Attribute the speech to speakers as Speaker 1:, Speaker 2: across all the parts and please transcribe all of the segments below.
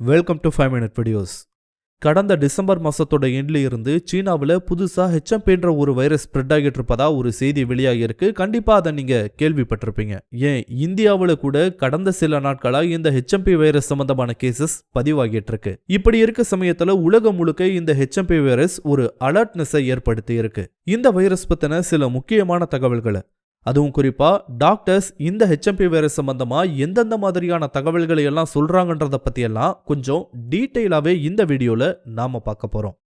Speaker 1: Welcome to five minute videos கடந்த December மாசத்தோட எண்ட்ல இருந்து சீனாவில் புதுசா ஹெச்எம்பின்ற ஒரு வைரஸ் ஸ்ப்ரெட் ஆகிட்டு இருப்பதா ஒரு செய்தி வெளியாகியிருக்கு கண்டிப்பாக கண்டிப்பா அதை நீங்க கேள்விப்பட்டிருப்பீங்க. ஏன்? இந்தியாவில் கூட கடந்த சில நாட்களா இந்த ஹெச்எம்பி வைரஸ் சம்பந்தமான கேசஸ் பதிவாகிட்டு இருக்கு. இப்படி இருக்க சமயத்துல உலகம் முழுக்க இந்த ஹெச்எம்பி வைரஸ் ஒரு அலர்ட்னஸை ஏற்படுத்தி இருக்கு. இந்த வைரஸ் பத்தின சில முக்கியமான தகவல்களை அதுவும் குறிப்பாக டாக்டர்ஸ் இந்த ஹெச்எம்பி வைரஸ் சம்பந்தமாக எந்தெந்த மாதிரியான தகவல்களை எல்லாம் சொல்றாங்கன்றத பற்றியெல்லாம் கொஞ்சம் டீட்டெயிலாகவே இந்த வீடியோவில் நாம் பார்க்க போகிறோம்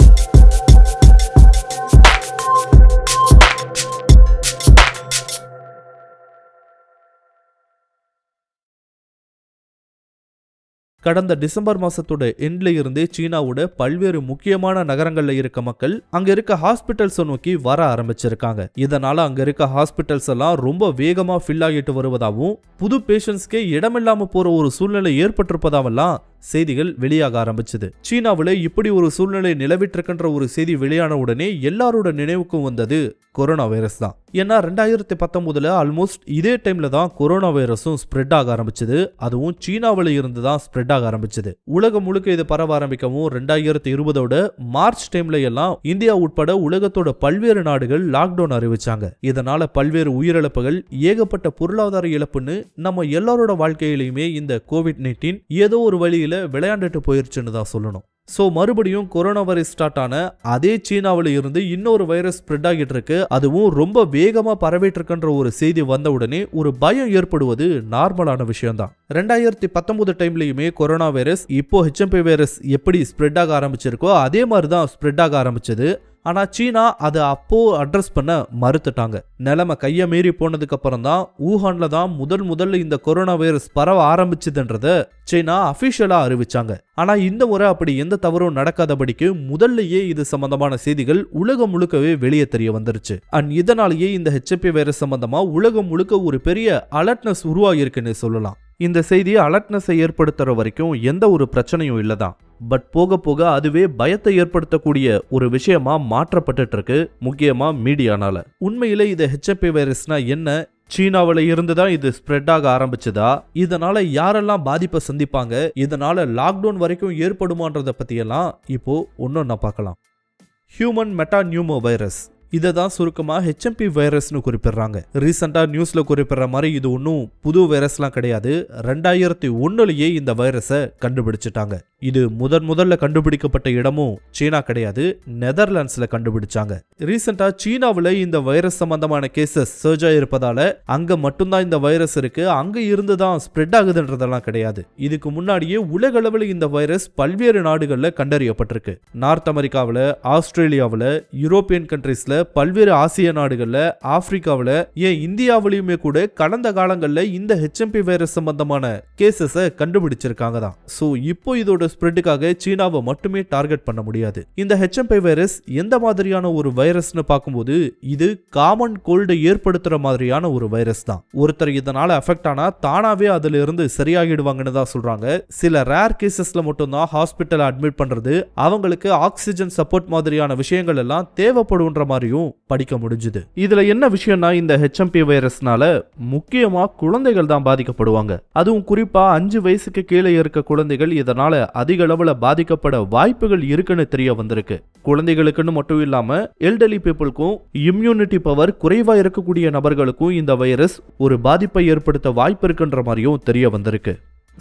Speaker 1: கடந்த டிசம்பர் மாசத்தோட எண்ட்ல இருந்தே சீனாவோட பல்வேறு முக்கியமான நகரங்கள்ல இருக்க மக்கள் அங்க இருக்க ஹாஸ்பிட்டல்ஸை நோக்கி வர ஆரம்பிச்சிருக்காங்க. இதனால அங்க இருக்க ஹாஸ்பிட்டல்ஸ் எல்லாம் ரொம்ப வேகமா ஃபில் ஆகிட்டு வருவதாகவும் புது பேஷண்ட்ஸ்க்கே இடமில்லாம போற ஒரு சூழ்நிலை ஏற்பட்டிருப்பதாவெல்லாம் செய்திகள் வெளியாக ஆரம்பிச்சது. சீனாவில் இப்படி ஒரு சூழ்நிலை நிலவிட்டிருக்கின்ற ஒரு செய்தி வெளியான உடனே எல்லாரோட நினைவுக்கும் வந்தது கொரோனா வைரஸ் தான். ஏன்னா ரெண்டாயிரத்தி பத்தொன்பதுல ஆல்மோஸ்ட் இதே டைம்ல தான் கொரோனா வைரஸும் ஸ்ப்ரெட் ஆக ஆரம்பிச்சது. அதுவும் சீனாவில் இருந்து தான் ஸ்ப்ரெட் ஆக ஆரம்பிச்சது. உலகம் முழுக்க இது பரவ ஆரம்பிக்கவும் ரெண்டாயிரத்தி இருபதோட மார்ச் டைம்ல எல்லாம் இந்தியா உட்பட உலகத்தோட பல்வேறு நாடுகள் லாக்டவுன் அறிவிச்சாங்க. இதனால பல்வேறு உயிரிழப்புகள் ஏகப்பட்ட பொருளாதார இழப்புன்னு நம்ம எல்லாரோட வாழ்க்கையிலையுமே இந்த கோவிட் நைன்டீன் ஏதோ ஒரு வழியில விளையாண்டுட்டு போயிருச்சுன்னு தான் சொல்லணும். ஸோ மறுபடியும் கொரோனா வைரஸ் ஸ்டார்ட் ஆன அதே சீனாவில் இருந்து இன்னொரு வைரஸ் ஸ்ப்ரெட் ஆகிட்டு இருக்கு அதுவும் ரொம்ப வேகமாக பரவிட்டு இருக்குன்ற ஒரு செய்தி வந்த உடனே ஒரு பயம் ஏற்படுவது நார்மலான விஷயம்தான். ரெண்டாயிரத்தி பத்தொன்பது டைம்லையுமே கொரோனா வைரஸ் இப்போ ஹெச்எம்பி வைரஸ் எப்படி ஸ்ப்ரெட் ஆக ஆரம்பிச்சிருக்கோ அதே மாதிரி தான் ஸ்ப்ரெட் ஆக ஆரம்பிச்சது. ஆனால் சீனா அதை அப்போ அட்ரஸ் பண்ண மறுத்துட்டாங்க. நிலைமை கையை மீறி போனதுக்கு அப்புறம் தான் ஊஹான்ல தான் முதல் முதல்ல இந்த கொரோனா வைரஸ் பரவ ஆரம்பிச்சதுன்றத சீனா அஃபிஷியலாக அறிவிச்சாங்க. ஆனால் இந்த முறை அப்படி எந்த தவறும் நடக்காதபடிக்கு முதல்லயே இது சம்பந்தமான செய்திகள் உலகம் முழுக்கவே வெளியே தெரிய வந்துருச்சு. அண்ட் இதனாலேயே இந்த ஹெச்எப்பி வைரஸ் சம்பந்தமா உலகம் முழுக்க ஒரு பெரிய அலர்ட்னஸ் உருவாகிருக்குன்னு சொல்லலாம். இந்த செய்தி அலர்ட்னஸை ஏற்படுத்துற வரைக்கும் எந்த ஒரு பிரச்சனையும் இல்லதான். பட் போக போக அதுவே பயத்தை ஏற்படுத்தக்கூடிய ஒரு விஷயமா மாற்றப்பட்டுட்டு இருக்கு முக்கியமா மீடியானால. உண்மையில இது ஹெச்எப்பி வைரஸ்னா என்ன? சீனாவில் இருந்து தான் இது ஸ்ப்ரெட் ஆக ஆரம்பிச்சதா? இதனால யாரெல்லாம் பாதிப்பை சந்திப்பாங்க? இதனால லாக்டவுன் வரைக்கும் ஏற்படுமான்றத பத்தியெல்லாம் இப்போ ஒன்னொன்னா பார்க்கலாம். ஹியூமன் மெட்டா நியூமோ வைரஸ் இதை தான் சுருக்கமாக ஹெச்எம்பி வைரஸ்னு குறிப்பிடுறாங்க. ரீசெண்டாக நியூஸில் குறிப்பிடுற மாதிரி இது ஒன்றும் புது வைரஸ்லாம் கிடையாது. ரெண்டாயிரத்தி ஒன்றுலேயே இந்த வைரஸை கண்டுபிடிச்சிட்டாங்க. இது முதன் முதல்ல கண்டுபிடிக்கப்பட்ட இடமும் சீனா கிடையாது நெதர்லாண்ட்ஸில் கண்டுபிடிச்சாங்க. ரீசெண்டாக சீனாவில் இந்த வைரஸ் சம்பந்தமான கேசஸ் சர்ஜ் ஆகிருப்பதால அங்கே மட்டும்தான் இந்த வைரஸ் இருக்கு அங்கே இருந்து தான் ஸ்ப்ரெட் ஆகுதுன்றதெல்லாம் கிடையாது. இதுக்கு முன்னாடியே உலக அளவில் இந்த வைரஸ் பல்வேறு நாடுகளில் கண்டறியப்பட்டிருக்கு. நார்த் அமெரிக்காவில் ஆஸ்திரேலியாவில் யூரோப்பியன் கண்ட்ரீஸில் பல்வேறு ஆசிய நாடுகளில் ஆப்பிரிக்காவில் ஏன் இந்தியாவிலையுமே கூட கடந்த காலங்களில் இந்த ஹெச்எம்பி வைரஸ் சம்பந்தமான கேசஸை கண்டுபிடிச்சிருக்காங்க தான். ஸோ இப்போ இதோட ஸ்ப்ரெட்டுக்காக சீனாவை மட்டுமே டார்கெட் பண்ண முடியாது. இந்த ஹெச்எம்பி வைரஸ் எந்த மாதிரியான ஒரு வைரஸ்னு பார்க்கும்போது இது காமன் கோல்டு ஏற்படுத்துற மாதிரியான ஒரு வைரஸ் தான். ஒருத்தர் இதனால அஃபெக்ட் ஆனா தானாவே அதுல இருந்து சரியாகிடுவாங்கன்னு தான் சொல்றாங்க. சில ரேர் கேசஸ்ல மட்டும்தான் ஹாஸ்பிட்டல் அட்மிட் பண்றது அவங்களுக்கு ஆக்சிஜன் சப்போர்ட் மாதிரியான விஷயங்கள் எல்லாம் தேவைப்படுன்ற மாதிரியும் படிக்க முடிஞ்சுது. இதுல என்ன விஷயம்னா இந்த ஹெச்எம்பி வைரஸ்னால முக்கியமா குழந்தைகள் தான் பாதிக்கப்படுவாங்க. அதுவும் குறிப்பா அஞ்சு வயசுக்கு கீழே இருக்க குழந்தைகள் இதனால அதிக அளவுல பாதிக்கப்பட வாய்ப்புகள் இருக்குன்னு தெரிய வந்திருக்கு. குழந்தைகளுக்குன்னு மட்டும் இல்லாம எல்டர்லி பீப்புளுக்கும் இம்யூனிட்டி பவர் குறைவா இருக்கக்கூடிய நபர்களுக்கும் இந்த வைரஸ் ஒரு பாதிப்பை ஏற்படுத்த வாய்ப்பு இருக்குன்ற மாதிரியும் தெரிய வந்திருக்கு.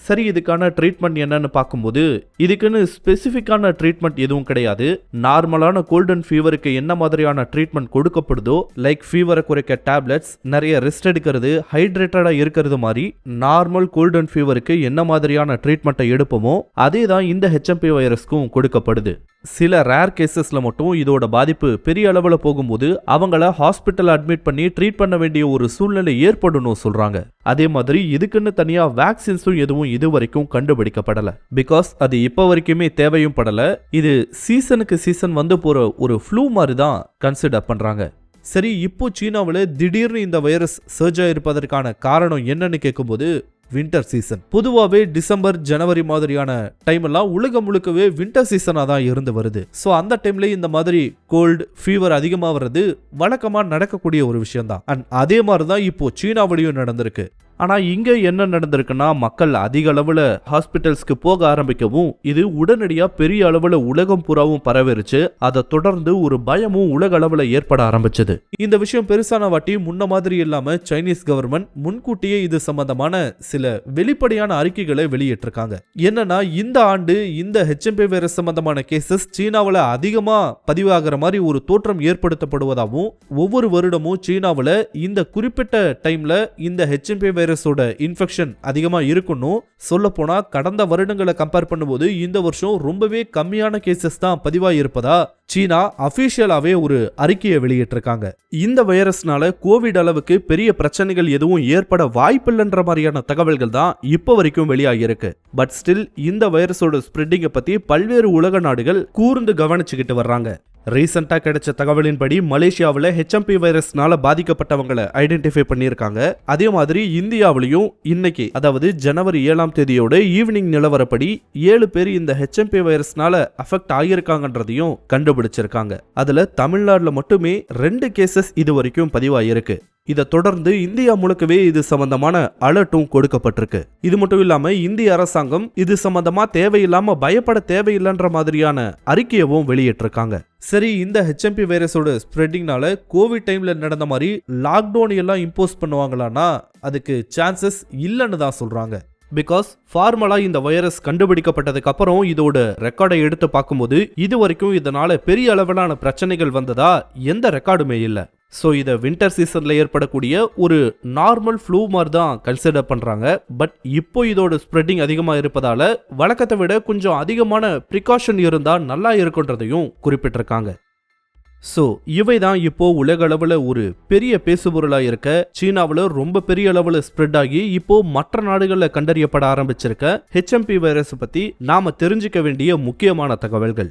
Speaker 1: சரி இதுக்கான ட்ரீட்மெண்ட் என்னன்னு பார்க்கும்போது இதுக்குன்னு ஸ்பெசிஃபிக்கான ட்ரீட்மெண்ட் எதுவும் கிடையாது. நார்மலான கோல்டன் ஃபீவருக்கு என்ன மாதிரியான ட்ரீட்மெண்ட் கொடுக்கப்படுதோ லைக் ஃபீவரை குறைக்க டேப்லெட்ஸ் நிறைய ரெஸ்ட் எடுக்கிறது ஹைட்ரேட்டடாக இருக்கிறது மாதிரி நார்மல் கோல்டன் ஃபீவருக்கு என்ன மாதிரியான ட்ரீட்மெண்ட்டை எடுப்போமோ அதே தான் இந்த ஹெச்எம்பி வைரஸ்க்கும் கொடுக்கப்படுது. சில ரேர் கேசஸில் மட்டும் இதோட பாதிப்பு பெரிய அளவில் போகும்போது அவங்கள ஹாஸ்பிட்டல் அட்மிட் பண்ணி ட்ரீட் பண்ண வேண்டிய ஒரு சூழ்நிலை ஏற்படணும் சொல்கிறாங்க அதே மாதிரி இதுக்குன்னு தனியாக வேக்சின்ஸும் எதுவும் இது வரைக்கும் கண்டுபிடிக்கப்படலை. பிகாஸ் அது இப்போ வரைக்குமே தேவையும் படலை. இது சீசனுக்கு சீசன் வந்து போகிற ஒரு ஃப்ளூ மாதிரி தான் கன்சிடர் பண்ணுறாங்க சரி இப்போ சீனாவில் திடீர்னு இந்த வைரஸ் சர்ஜ் ஆயிருப்பதற்கான காரணம் என்னன்னு கேட்கும்போது வின்டர் சீசன் பொதுவாகவே டிசம்பர் ஜனவரி மாதிரியான டைம் எல்லாம் உலகம் முழுக்கவே வின்டர் சீசனாக தான் இருந்து வருது. ஸோ அந்த டைம்ல இந்த மாதிரி கோல்டு ஃபீவர் அதிகமாக வர்றது வழக்கமாக நடக்கக்கூடிய ஒரு விஷயம் தான் அண்ட் அதே மாதிரி தான் இப்போ சீனாவிலையும் நடந்திருக்கு. ஆனால் இங்கே என்ன நடந்திருக்குன்னா மக்கள் அதிக அளவில் ஹாஸ்பிட்டல்ஸ்க்கு போக ஆரம்பிக்கவும் இது உடனடியாக பெரிய அளவில் உலகம் பூராவும் பரவிருச்சு. அதை தொடர்ந்து ஒரு பயமும் உலக அளவில் ஏற்பட ஆரம்பிச்சது. இந்த விஷயம் பெருசான வாட்டி முன்ன மாதிரி இல்லாமல் சைனீஸ் கவர்மெண்ட் முன்கூட்டியே இது சம்பந்தமான சில வெளிப்படையான அறிக்கைகளை வெளியிட்டிருக்காங்க. என்னன்னா இந்த ஆண்டு இந்த ஹெச்எம்பி வைரஸ் சம்பந்தமான கேசஸ் சீனாவில் அதிகமாக பதிவாகிற மாதிரி ஒரு தோற்றம் ஏற்படுத்தப்படுவதாகவும் ஒவ்வொரு வருடமும் சீனாவில் இந்த குறிப்பிட்ட டைம்ல இந்த ஹெச்எம்பி வைரஸோட இன்ஃபெக்ஷன் அதிகமா இருக்கணும் சொல்லப்போனால் கடந்த வருடங்களை கம்பேர் பண்ணும்போது இந்த வருஷம் ரொம்பவே கம்மியான கேசஸ் தான் பதிவாக இருப்பதா சீனா அஃபீஷியலாகவே ஒரு அறிக்கையை வெளியிட்டிருக்காங்க. இந்த வைரஸ்னால கோவிட் அளவுக்கு பெரிய பிரச்சனைகள் எதுவும் ஏற்பட வாய்ப்பில்லைன்ற மாதிரியான தகவல்கள் தான் இப்போ வரைக்கும் வெளியாகியிருக்கு. பட் ஸ்டில் இந்த வைரஸோட ஸ்ப்ரெட்டிங்கை பற்றி பல்வேறு உலக நாடுகள் கூர்ந்து கவனிச்சுக்கிட்டு வர்றாங்க. ரீசெண்டாக கிடைச்ச தகவலின்படி மலேசியாவில் ஹெச்எம்பி வைரஸ்னால பாதிக்கப்பட்டவங்களை ஐடென்டிஃபை பண்ணியிருக்காங்க. அதே மாதிரி இந்தியாவிலையும் இன்னைக்கு அதாவது ஜனவரி ஏழாம் தேதியோட ஈவினிங் நிலவரப்படி ஏழு பேர் இந்த ஹெச்எம்பி வைரஸ்னால அஃபெக்ட் ஆகியிருக்காங்கன்றதையும் கண்டுபிடிச்சிருக்காங்க. அதில் தமிழ்நாட்டில் மட்டுமே ரெண்டு கேசஸ் இது வரைக்கும் பதிவாகியிருக்கு இதை தொடர்ந்து இந்தியா முழுக்கவே இது சம்பந்தமான அலர்ட்டும் கொடுக்கப்பட்டிருக்கு. இது மட்டும் இல்லாம இந்திய அரசாங்கம் இது சம்பந்தமா தேவையில்லாம பயப்பட தேவையில்லைன்ற மாதிரியான அறிக்கையவும் வெளியிட்டிருக்காங்க. சரி இந்த ஹெச்எம்பி வைரஸோட ஸ்ப்ரெட்டிங்னால கோவிட் டைம்ல நடந்த மாதிரி லாக்டவுன் எல்லாம் இம்போஸ் பண்ணுவாங்களான்னா அதுக்கு சான்சஸ் இல்லைன்னு தான் சொல்றாங்க. பிகாஸ் ஃபார்மலா இந்த வைரஸ் கண்டுபிடிக்கப்பட்டதுக்கு அப்புறம் இதோட ரெக்கார்டை எடுத்து பார்க்கும்போது இது வரைக்கும் இதனால பெரிய அளவிலான பிரச்சனைகள் வந்ததா எந்த ரெக்கார்டுமே இல்லை. ஸோ இதை வின்டர் சீசனில் ஏற்படக்கூடிய ஒரு நார்மல் ஃப்ளூ மாதிரி தான் கன்சிடர் பண்ணுறாங்க பட் இப்போ இதோட ஸ்ப்ரெட்டிங் அதிகமாக இருப்பதால் வழக்கத்தை விட கொஞ்சம் அதிகமான ப்ரிகாஷன் இருந்தால் நல்லா இருக்குன்றதையும் குறிப்பிட்டிருக்காங்க. ஸோ இவை தான் இப்போ உலக அளவில் ஒரு பெரிய பேசுபொருளாக இருக்க சீனாவில் ரொம்ப பெரிய அளவில் ஸ்ப்ரெட் ஆகி இப்போ மற்ற நாடுகளில் கண்டறியப்பட ஆரம்பிச்சிருக்க ஹெச்எம்பி வைரஸ் பற்றி நாம் தெரிஞ்சுக்க வேண்டிய முக்கியமான தகவல்கள்.